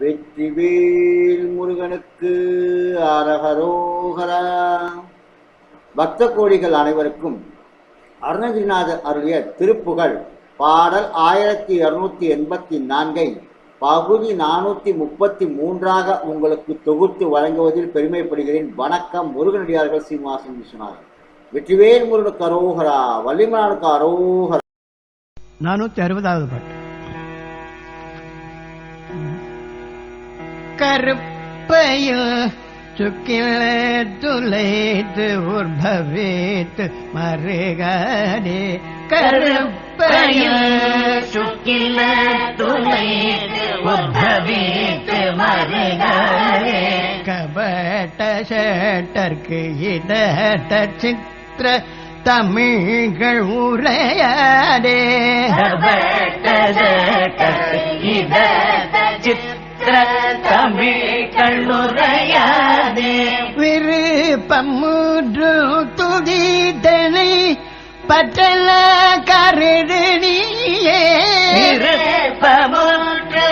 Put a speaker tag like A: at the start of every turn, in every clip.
A: வெற்றிவேல் முருகனுக்கு அரகரோகரா பக்த கோடிகள் அனைவருக்கும் அருணகிரிநாதர் அருளிய திருப்புகழ். பாடல் ஆயிரத்தி இருநூத்தி எண்பத்தி நான்கை பகுதி நானூத்தி முப்பத்தி மூன்றாக உங்களுக்கு தொகுத்து வழங்குவதில் பெருமைப்படுகிறேன். வணக்கம் முருகனடியார்கள் சீனிவாசன் விஸ்வநாதன். வெற்றிவேல் முருகனுக்கு அரோகரா வள்ளிமலானுக்கு அரோகரா
B: நானூத்தி அறுபதாவது பாட்டு. கருப்பையில் சுக்கில துளைத்து உற்பவித்து மருகனே கருப்பையில்
C: சுக்கில துளைத்து உத்பவித்து மருகரே
B: கபட்ட சேட்டர்க்கு இடட்ட சித்திர தமிழ்கள் உரையாடே
C: இத சித்திர
B: விருப்பமுற்று துதிதனை பட்டல கருணியே
C: விருப்பமுற்று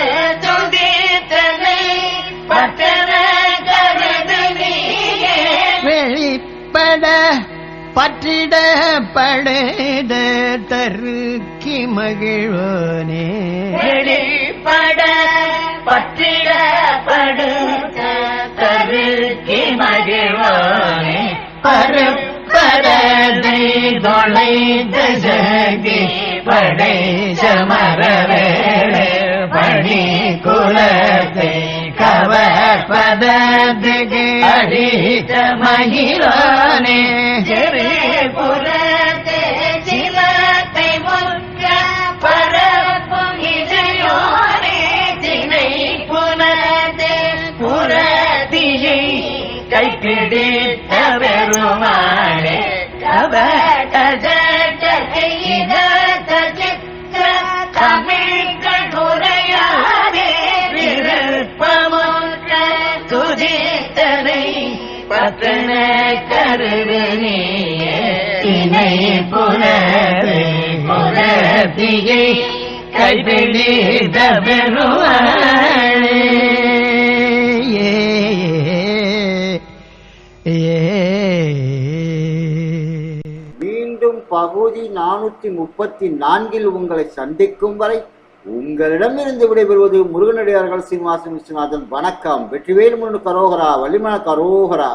C: துதித்தனை பட்டன கருதுனியே
B: வெளிப்பட பற்றிடப்படுத தருக்கி மகிழ்வோனே.
C: வெளிப்பட தருக்கி மகிழ்வானே. பருப்பரதை தொலைந்த ஜகி படை சமரவேளே பணி குலத்தை கவற்பதத்துக்கு அடித்த மகிழானே புறத்தே கைப்பிடித்த பெருமானே கபட சித்திர பத்தன கருவினியே தினை புனது புறத்தியை கைப்பிடித்த பெருமானே
A: பகுதி நானூற்றி முப்பத்தி நான்கில் உங்களை சந்திக்கும் வரை உங்களிடமிருந்து விடைபெறுவது முருகனடியார்கள் சீனிவாசன் விஸ்வநாதன். வணக்கம். வெற்றிவேல் முருகனுக்கு கரோகரா வள்ளிமனுக்கு கரோகரா.